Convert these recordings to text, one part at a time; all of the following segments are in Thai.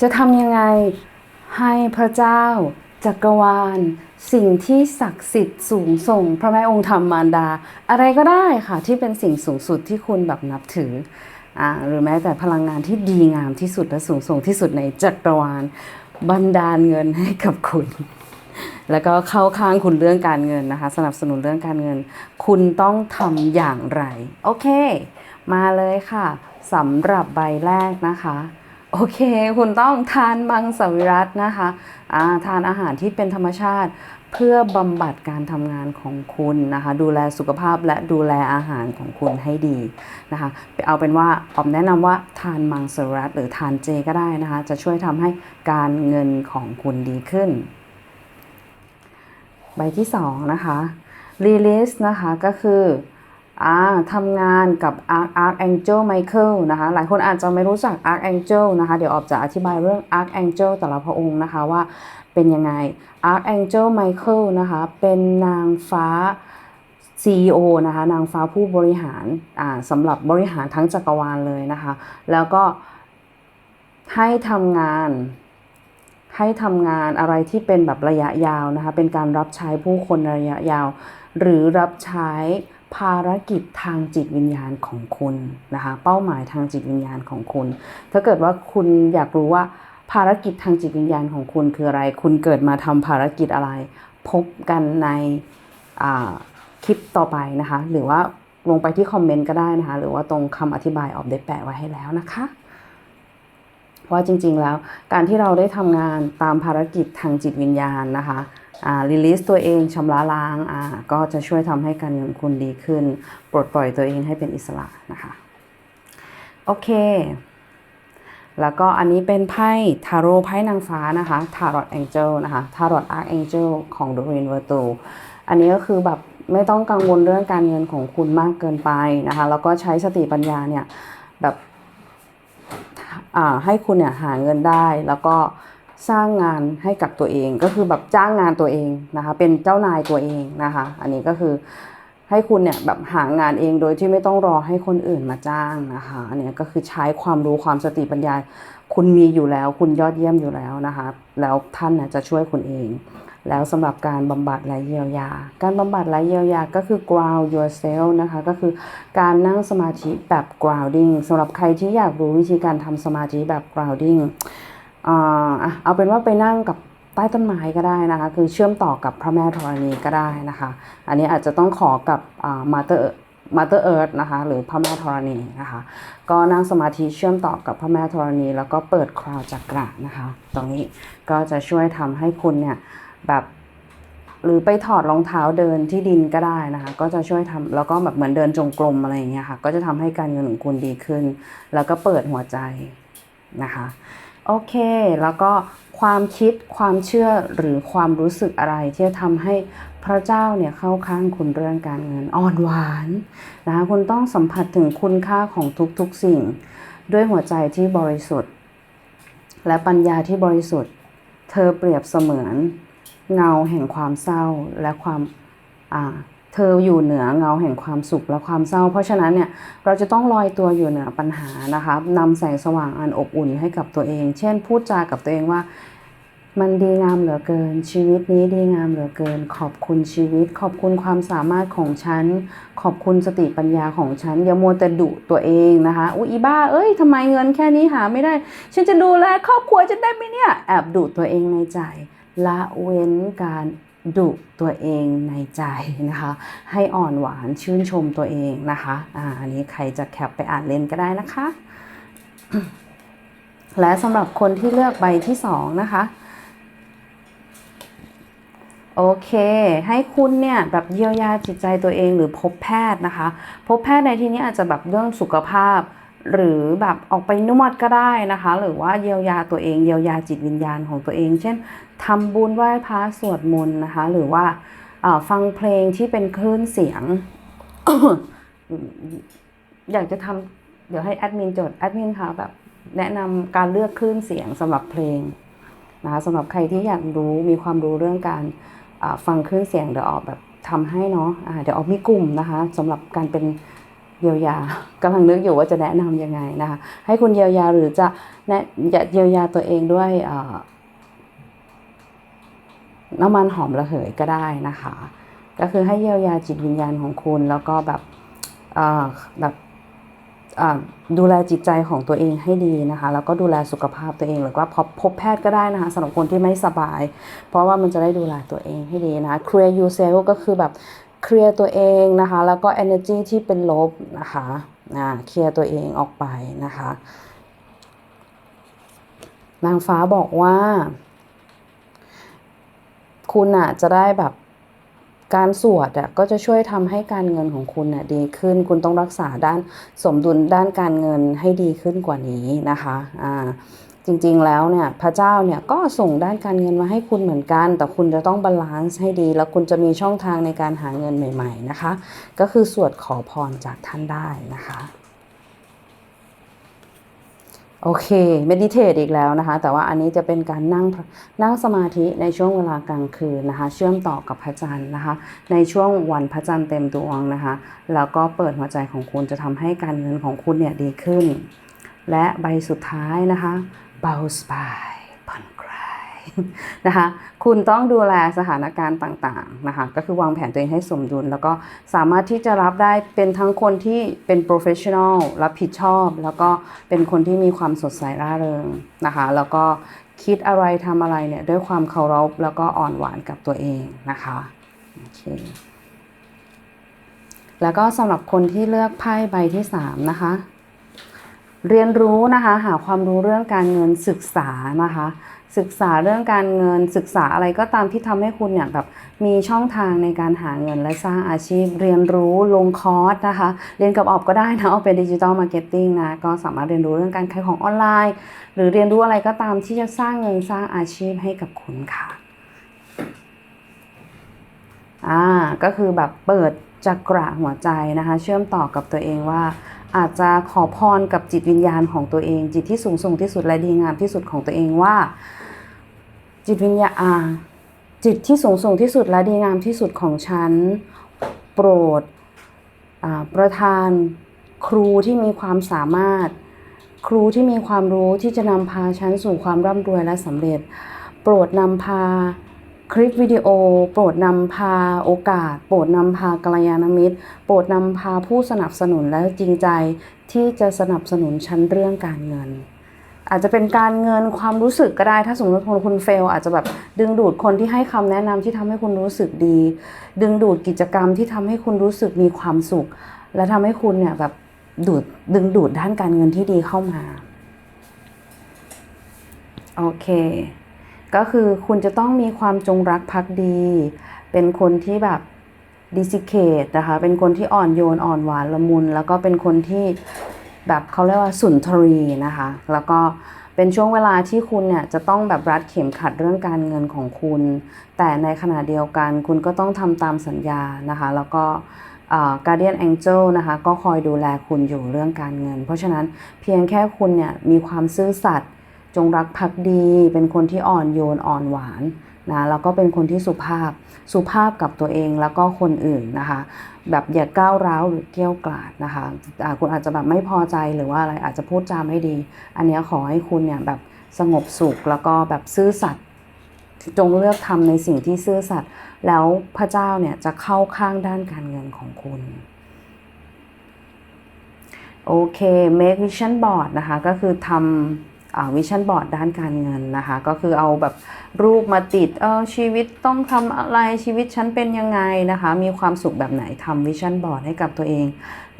จะทำยังไงให้พระเจ้าจักรวาล สิ่งที่ศักดิ์สิทธิ์สูงส่ง พระแม่องค์ธรรมมารดา อะไรก็ได้ค่ะที่เป็นสิ่งสูงสุดที่คุณแบบนับถืออ่าหรือแม้แต่พลังงานที่ดีงามที่สุดและสูงส่งที่สุดในจักรวาลบันดาลเงินให้กับคุณ แล้วก็เข้าข้างคุณเรื่องการเงินนะคะ สนับสนุนเรื่องการเงิน คุณต้องทำอย่างไร โอเค มาเลยค่ะสำหรับใบแรกนะคะ โอเค คุณต้องทานมังสวิรัตนะคะาทานอาหารที่เป็นธรรมชาติ เพื่อบำบัดการทำงานของคุณนะคะ ดูแลสุขภาพและดูแลอาหารของคุณให้ดีนะคะไปเอาเป็นว่าออมแนะนำว่าทานมังสวิรัตหรือทานเจก็ได้นะคะ จะช่วยทำให้การเงินของคุณดีขึ้น ใบที่สองนะคะ release นะคะก็คือ อ่าทำงานกับ Arch Archangel Michael นะคะ หลายคนอาจจะไม่รู้จัก Archangel นะคะ เดี๋ยวออกจะอธิบายเรื่อง Archangel แต่ละพระองค์นะคะว่าเป็นยังไง Archangel Michael นะคะ เป็นนางฟ้า CEO นะคะ นางฟ้าผู้บริหารอ่าสำหรับบริหารทั้งจักรวาลเลยนะคะ แล้วก็ให้ทำงานให้ทำงานอะไรที่เป็นแบบระยะยาวนะคะ เป็นการรับใช้ผู้คนระยะยาว หรือรับใช้ ภารกิจทางจิตวิญญาณของคุณนะคะเป้าหมายทางจิตวิญญาณของคุณ ถ้าเกิดว่าคุณอยากรู้ว่าภารกิจทางจิตวิญญาณของคุณคืออะไร คุณเกิดมาทำภารกิจอะไร พบกันในคลิปต่อไปนะคะ หรือว่าลงไปที่คอมเมนต์ก็ได้นะคะ หรือว่าตรงคำอธิบายออกได้แปะไว้ให้แล้วนะคะว่าจริงๆแล้วการที่เราได้ทำงานตามภารกิจทางจิตวิญญาณนะคะ อ่า release ตัวเองชำระล้างก็จะช่วยทำให้การเงินคุณดีขึ้น ปลดปล่อยตัวเองให้เป็นอิสระนะคะโอเค แล้วก็อันนี้เป็นไพ่ทาโร่ไพ่นางฟ้านะคะทารอ t แองเจิลนะคะทารอ t อาร์แองเจิลของด o ร i นเวอร์ตูอันนี้ก็คือแบบไม่ต้องกังวลเรื่องการเงินของคุณมากเกินไปนะคะแล้วก็ใช้สติปัญญาเนี่ยแบบให้คุณเนี่ยหาเงินได้แล้วก็ สร้างงานให้กับตัวเองก็คือแบบจ้างงานตัวเองนะคะ เป็นเจ้านายตัวเองนะคะ อันนี้ก็คือให้คุณเนี่ยแบบหางานเองโดยที่ไม่ต้องรอให้คนอื่นมาจ้างนะคะ อันนี้ก็คือใช้ความรู้ความสติปัญญา คุณมีอยู่แล้ว คุณยอดเยี่ยมอยู่แล้วนะคะ แล้วท่านน่จะช่วยคุณเอง แล้วสำหรับการบำบัดและเยียวยา การบำบัดและเยียวยาก็คือ ground yourself นะคะ ก็คือการนั่งสมาธิแบบ grounding สำหรับใครที่อยากรู้วิธีการทำสมาธิแบบ grounding เอาเป็นว่าไปนั่งกับใต้ต้นไม้ก็ได้นะคะ คือเชื่อมต่อกับพระแม่ธรณีก็ได้นะคะ อันนี้อาจจะต้องขอกับอ่า mother mother earth นะคะ หรือพระแม่ธรณีนะคะ ก็นั่งสมาธิเชื่อมต่อกับพระแม่ธรณี แล้วก็เปิดคราวจักระนะคะ ตรงนี้ก็จะช่วยทำให้คุณเนี่ยแบบหรือไปถอดรองเท้าเดินที่ดินก็ได้นะคะ ก็จะช่วยทำแล้วก็แบบเหมือนเดินจงกรมอะไรอย่างเงี้ยค่ะ ก็จะทำให้การเงินของคุณดีขึ้น แล้วก็เปิดหัวใจนะคะ โอเค แล้วก็ความคิดความเชื่อหรือความรู้สึกอะไรที่จะทำให้พระเจ้าเนี่ยเข้าข้างคุณเรื่องการเงินอ่อนหวานนะคะคุณต้องสัมผัสถึงคุณค่าของทุกๆสิ่ง ด้วยหัวใจที่บริสุทธิ์ และปัญญาที่บริสุทธิ์ เธอเปรียบเสมือนเงาแห่งความเศร้าและความอ่า เธออยู่เหนือเงาแห่งความสุขและความเศร้า เพราะฉะนั้นเนี่ยเราจะต้องลอยตัวอยู่เหนือปัญหานะคะนำแสงสว่างอันอบอุ่นให้กับตัวเอง เช่น พูดจากับตัวเองว่า มันดีงามเหลือเกิน ชีวิตนี้ดีงามเหลือเกิน ขอบคุณชีวิต ขอบคุณความสามารถของฉัน ขอบคุณสติปัญญาของฉัน อย่ามัวแต่ดุตัวเองนะคะอุ้ยอีบ้าเอ้ยทำไมเงินแค่นี้หาไม่ได้ ฉันจะดูแลครอบครัวจะได้ไหมเนี่ยแอบดุตัวเองในใจละเว้นการ ดุตัวเองในใจนะคะ ให้อ่อนหวานชื่นชมตัวเองนะคะอ่าอันนี้ใครจะแคปไปอ่านเล่นก็ได้นะคะ และสำหรับคนที่เลือกใบที่สองนะคะโอเค ให้คุณเนี่ยแบบเยียวยาจิตใจตัวเองหรือพบแพทย์นะคะ พบแพทย์ในที่นี้อาจจะแบบเรื่องสุขภาพ หรือแบบออกไปนวดก็ได้นะคะ หรือว่าเยียวยาตัวเองเยียวยาจิตวิญญาณของตัวเอง เช่นทำบุญไหว้พระสวดมนต์นะคะ หรือว่าฟังเพลงที่เป็นคลื่นเสียง อยากจะทำเดี๋ยวให้แอดมินจดแอดมินค่ะแบบแนะนำการเลือกคลื่นเสียงสำหรับเพลงนะคะสำหรับใครที่อยากรู้มีความรู้เรื่องการฟังคลื่นเสียงเดี๋ยวออกแบบทำให้เนาะอ่าเดี๋ยวออกมีกลุ่มนะคะสำหรับการเป็น เยียวยากำลังนึกอยู่ว่าจะแนะนำยังไงนะคะ ให้คุณเยียวยาหรือจะแนะเยียวยาตัวเองด้วยน้ำมันหอมระเหยก็ได้นะคะ ก็คือให้เยียวยาจิตวิญญาณของคุณแล้วก็แบบแบบดูแลจิตใจของตัวเองให้ดีนะคะ แล้วก็ดูแลสุขภาพตัวเองหรือว่าพบพบแพทย์ก็ได้นะคะสำหรับคนที่ไม่สบาย เพราะว่ามันจะได้ดูแลตัวเองให้ดีนะคะ clear yourself ก็คือแบบ เคลียร์ตัวเองนะคะ แล้วก็ energy ที่เป็นลบนะคะเคลียร์ตัวเองออกไปนะคะ นางฟ้าบอกว่า คุณอะจะได้แบบการสวดอะก็จะช่วยทำให้การเงินของคุณอะดีขึ้น คุณต้องรักษาด้านสมดุลด้านการเงินให้ดีขึ้นกว่านี้นะคะ อ่า จริงๆแล้วเนี่ยพระเจ้าเนี่ยก็ส่งด้านการเงินมาให้คุณเหมือนกัน แต่คุณจะต้องบาลานซ์ให้ดี แล้วคุณจะมีช่องทางในการหาเงินใหม่ๆนะคะ ก็คือสวดขอพรจากท่านได้นะคะโอเคเมดิเทตอีกแล้วนะคะ แต่ว่าอันนี้จะเป็นการนั่งนั่งสมาธิในช่วงเวลากลางคืนนะคะ เชื่อมต่อกับพระจันทร์นะคะ ในช่วงวันพระจันทร์เต็มดวงนะคะ แล้วก็เปิดหัวใจของคุณจะทำให้การเงินของคุณเนี่ยดีขึ้น และใบสุดท้ายนะคะ เบาสบายผ่อนคลายนะคะคุณต้องดูแลสถานการณ์ต่างๆนะคะก็คือวางแผนตัวเองให้สมดุล แล้วก็สามารถที่จะรับได้เป็นทั้งคนที่เป็น professional รับผิดชอบ แล้วก็เป็นคนที่มีความสดใสร่าเริงนะคะแล้วก็คิดอะไรทำอะไรเนี่ยด้วยความเคารพแล้วก็อ่อนหวานกับตัวเองนะคะโอเคแล้วก็สำหรับคนที่เลือกไพ่ใบที่ 3 นะคะ เรียนรู้นะคะหาความรู้เรื่องการเงินศึกษานะคะ ศึกษาเรื่องการเงินศึกษาอะไรก็ตามที่ทำให้คุณเนี่ยแบบมีช่องทางในการหาเงินและสร้างอาชีพ เรียนรู้ลงคอร์สนะคะ เรียนกับออบก็ได้นะออบเป็นดิจิ t a ลมาร์เก็ตติ้งนะก็สามารถเรียนรู้เรื่องการขายของออนไลน์ หรือเรียนรู้อะไรก็ตามที่จะสร้างเงินสร้างอาชีพให้กับคุณค่ะอ่าก็คือแบบเปิดจักระหัวใจนะคะ เชื่อมต่อกับตัวเองว่า อาจจะขอพรกับจิตวิญญาณของตัวเอง จิตที่สูงส่งที่สุดและดีงามที่สุดของตัวเองว่า จิตวิญญาณจิตที่สูงส่งที่สุดและดีงามที่สุดของฉัน โปรดประทานครูที่มีความสามารถ ครูที่มีความรู้ที่จะนำพาฉันสู่ความร่ำรวยและสำเร็จ โปรดนำพา คลิปวิดีโอ โปรดนำพาโอกาส โปรดนำพากัลยาณมิตร โปรดนำพาผู้สนับสนุนและจริงใจที่จะสนับสนุนฉันเรื่องการเงิน อาจจะเป็นการเงินความรู้สึกก็ได้ ถ้าสมมติคุณเฟล อาจจะแบบดึงดูดคนที่ให้คำแนะนำที่ทำให้คุณรู้สึกดี ดึงดูดกิจกรรมที่ทำให้คุณรู้สึกมีความสุข และทำให้คุณเนี่ยแบบดูดดึงดูดด้านการเงินที่ดีเข้ามา โอเค ก็คือคุณจะต้องมีความจงรักภักดี เป็นคนที่แบบดิสิเคตนะคะ เป็นคนที่อ่อนโยนอ่อนหวานละมุน แล้วก็เป็นคนที่แบบเขาเรียกว่าสุนทรีนะคะ แล้วก็เป็นช่วงเวลาที่คุณเนี่ยจะต้องแบบรัดเข็มขัดเรื่องการเงินของคุณ แต่ในขณะเดียวกันคุณก็ต้องทำตามสัญญานะคะ แล้วก็การเดียนแองเจิลนะคะก็คอยดูแลคุณอยู่เรื่องการเงิน เพราะฉะนั้นเพียงแค่คุณเนี่ยมีความซื่อสัตย์ จงรักภักดี เป็นคนที่อ่อนโยนอ่อนหวานนะแล้วก็เป็นคนที่สุภาพสุภาพกับตัวเองแล้วก็คนอื่นนะคะ แบบอย่าก้าวร้าวหรือเกี้ยวกราดนะคะอ่าคุณอาจจะแบบไม่พอใจหรือว่าอะไรอาจจะพูดจาไม่ดี อันนี้ขอให้คุณเนี่ยแบบสงบสุขแล้วก็แบบซื่อสัตย์จงเลือกทำในสิ่งที่ซื่อสัตย์แล้วพระเจ้าเนี่ยจะเข้าข้างด้านการเงินของคุณโอเค make vision board นะคะก็คือทำ วิชั่นบอร์ดด้านการเงินนะคะ ก็คือเอาแบบรูปมาติดเออชีวิตต้องทำอะไรชีวิตฉันเป็นยังไงนะคะ มีความสุขแบบไหนทำวิชั่นบอร์ดให้กับตัวเอง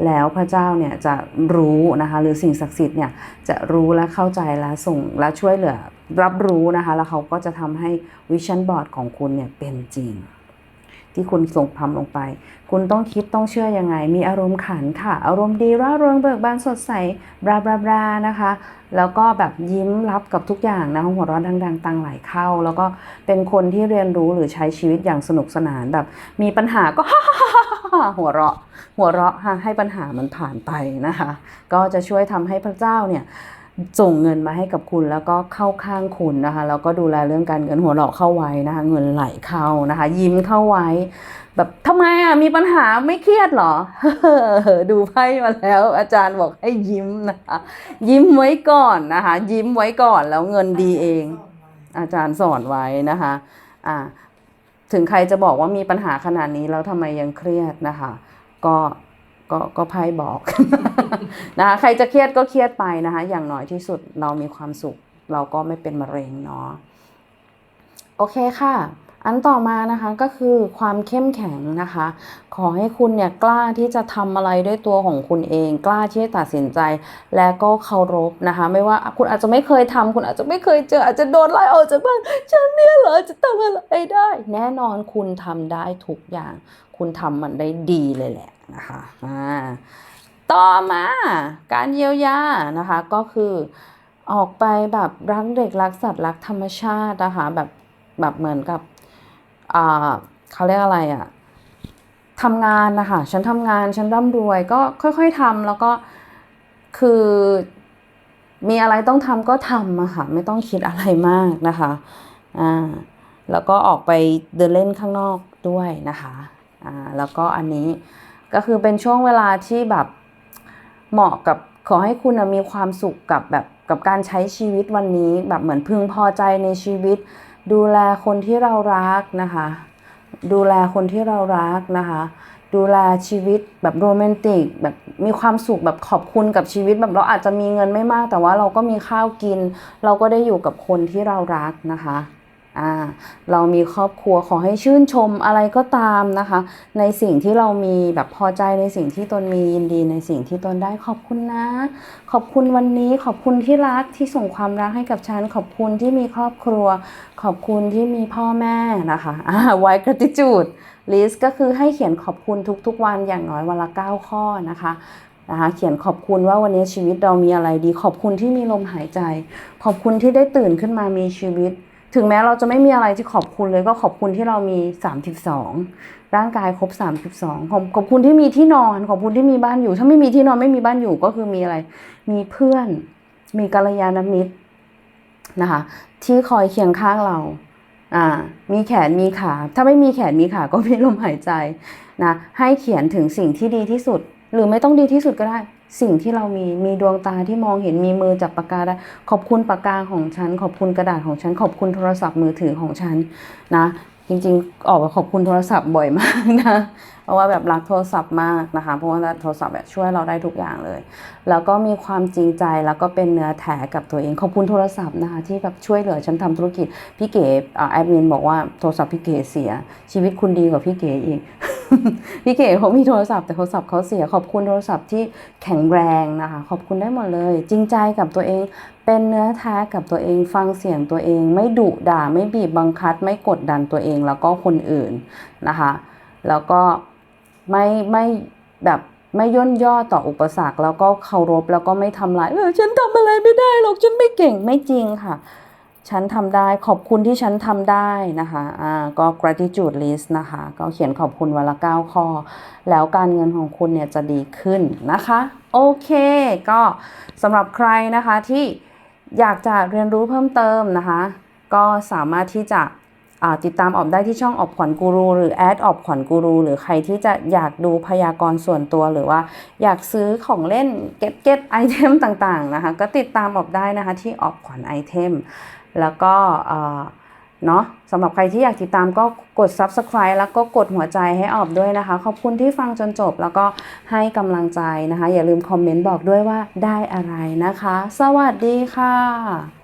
แล้วพระเจ้าเนี่ยจะรู้นะคะ หรือสิ่งศักดิ์สิทธิ์เนี่ยจะรู้และเข้าใจและส่งและช่วยเหลือรับรู้นะคะ แล้วเขาก็จะทำให้วิชั่นบอร์ดของคุณเนี่ยเป็นจริง ที่คุณส่งทำลงไป คุณต้องคิดต้องเชื่อยังไง มีอารมณ์ขันค่ะ อารมณ์ดีร่าเริงเบิกบานสดใสบราบราบรานะคะ แล้วก็แบบยิ้มรับกับทุกอย่างนะหัวเราะดัง ๆตังไหลเข้า แล้วก็เป็นคนที่เรียนรู้หรือใช้ชีวิตอย่างสนุกสนานแบบ มีปัญหาก็หัวเราะ หัวเราะค่ะให้ปัญหามันผ่านไปนะคะ ก็จะช่วยทำให้พระเจ้าเนี่ย ส่งเงินมาให้กับคุณแล้วก็เข้าข้างคุณนะคะแล้วก็ดูแลเรื่องการเงินหัวเราะเข้าไว้นะคะ เงินไหลเข้านะคะ ยิ้มเข้าไว้ แบบทำไมอะมีปัญหาไม่เครียดเหรอดูไพ่มาแล้ว อาจารย์บอกให้ยิ้มนะคะ ยิ้มไว้ก่อนนะคะ ยิ้มไว้ก่อนแล้วเงินดีเอง อาจารย์สอนไว้นะคะอ่าถึงใครจะบอกว่ามีปัญหาขนาดนี้แล้วทำไมยังเครียดนะคะ ก็ ก็ก็ไพ่บอกนะคะใครจะเครียดก็เครียดไปนะคะ อย่างน้อยที่สุดเรามีความสุข เราก็ไม่เป็นมะเร็งเนาะโอเคค่ะ อันต่อมานะคะก็คือความเข้มแข็งนะคะ ขอให้คุณเนี่ยกล้าที่จะทำอะไรด้วยตัวของคุณเอง กล้าที่จะตัดสินใจ และก็เคารพนะคะ ไม่ว่าคุณอาจจะไม่เคยทำคุณอาจจะไม่เคยเจออาจจะโดนไล่ออกจากบ้านฉันเนี่ยเหรอจะทำอะไรได้ แน่นอนคุณทำได้ทุกอย่าง คุณทำมันได้ดีเลยแหละนะคะอ่าต่อมาการเยียวยานะคะก็คือออกไปแบบรักเด็กรักสัตว์รักธรรมชาตินะคะแบบแบบเหมือนกับ เขาเรียกอะไรอะทำงานนะคะฉันทำงานฉันร่ำรวยก็ค่อยๆทำแล้วก็คือมีอะไรต้องทำก็ทำอะค่ะไม่ต้องคิดอะไรมากนะคะอ่าแล้วก็ออกไปเดินเล่นข้างนอกด้วยนะคะอ่าแล้วก็อันนี้ก็คือเป็นช่วงเวลาที่แบบเหมาะกับขอให้คุณมีความสุขกับแบบกับการใช้ชีวิตวันนี้แบบเหมือนพึงพอใจในชีวิต ดูแลคนที่เรารักนะคะ ดูแลคนที่เรารักนะคะ ดูแลชีวิตแบบโรแมนติกแบบมีความสุขแบบขอบคุณกับชีวิตแบบเราอาจจะมีเงินไม่มาก แต่ว่าเราก็มีข้าวกิน เราก็ได้อยู่กับคนที่เรารักนะคะ อ่าเรามีครอบครัวขอให้ชื่นชมอะไรก็ตามนะคะ ในสิ่งที่เรามีแบบพอใจในสิ่งที่ตนมียินดีในสิ่งที่ตนได้ขอบคุณนะ ขอบคุณวันนี้ขอบคุณที่รักที่ส่งความรักให้กับฉันขอบคุณที่มีครอบครัว ขอบคุณที่มีพ่อแม่นะคะอ่า white gratitude list ก็คือให้เขียนขอบคุณทุกๆวันอย่างน้อยวันละ 9 ข้อนะคะนะคะเขียนขอบคุณว่าวันนี้ชีวิตเรามีอะไรดี ขอบคุณที่มีลมหายใจ ขอบคุณที่ได้ตื่นขึ้นมามีชีวิต ถึงแม้เราจะไม่มีอะไรที่ขอบคุณเลยก็ขอบคุณที่เรามี 32 ร่างกายครบ 32 ขอบขอบคุณที่มีที่นอน ขอบคุณที่มีบ้านอยู่ ถ้าไม่มีที่นอนไม่มีบ้านอยู่ก็คือมีอะไร มีเพื่อน มีกัลยาณมิตรนะคะ ที่คอยเคียงข้างเราอ่ามีแขนมีขา ถ้าไม่มีแขนมีขาก็มีลมหายใจนะให้เขียนถึงสิ่งที่ดีที่สุด หรือไม่ต้องดีที่สุดก็ได้ สิ่งที่เรามีมีดวงตาที่มองเห็นมีมือจับปากกาได้ขอบคุณปากกาของฉัน ขอบคุณกระดาษของฉัน ขอบคุณโทรศัพท์มือถือของฉันนะจริงๆ ออกมาขอบคุณโทรศัพท์บ่อยมากนะ เพราะว่าแบบรักโทรศัพท์มากนะคะ เพราะว่าโทรศัพท์แบบช่วยเราได้ทุกอย่างเลย แล้วก็มีความจริงใจแล้วก็เป็นเนื้อแท้กับตัวเอง ขอบคุณโทรศัพท์นะคะที่แบบช่วยเหลือฉันทำธุรกิจ พี่เก๋อ่าแอดมินบอกว่าโทรศัพท์พี่เก๋เสีย ชีวิตคุณดีกว่าพี่เก๋อีก พี่เก๋เขามีโทรศัพท์แต่โทรศัพท์เขาเสียขอบคุณโทรศัพท์ที่แข็งแรงนะคะ ขอบคุณได้หมดเลย จริงใจกับตัวเอง เป็นเนื้อแท้กับตัวเองฟังเสียงตัวเอง ไม่ดุด่าไม่บีบบังคับ ไม่กดดันตัวเองแล้วก็คนอื่นนะคะ แล้วก็ไม่ไม่แบบไม่ย่นย่อต่ออุปสรรคแล้วก็เคารพแล้วก็ไม่ทำลายเออฉันทำอะไรไม่ได้หรอกฉันไม่เก่งไม่จริงค่ะ ฉันทำได้ขอบคุณที่ฉันทำได้นะคะอ่าก็ gratitude list นะคะ ก็เขียนขอบคุณวันละ 9 ข้อ แล้วการเงินของคุณเนี่ยจะดีขึ้นนะคะ โอเค ก็สำหรับใครนะคะที่อยากจะเรียนรู้เพิ่มเติมนะคะ ก็สามารถที่จะติดตามออบได้ที่ช่องออบขวัญกูรูหรือแอดออบขวัญกูรูหรือใครที่จะอยากดูพยากรณ์ส่วนตัวหรือว่าอยากซื้อของเล่นเก็ตเก็ตไอเทมต่างๆนะคะ ก็ติดตามออบได้นะคะที่ออบขวัญไอเทม แล้วก็เนาะสำหรับใครที่อยากติดตามก็กด subscribe แล้วก็กดหัวใจให้ออบด้วยนะคะ ขอบคุณที่ฟังจนจบแล้วก็ให้กำลังใจนะคะ อย่าลืมคอมเมนต์บอกด้วยว่าได้อะไรนะคะ สวัสดีค่ะ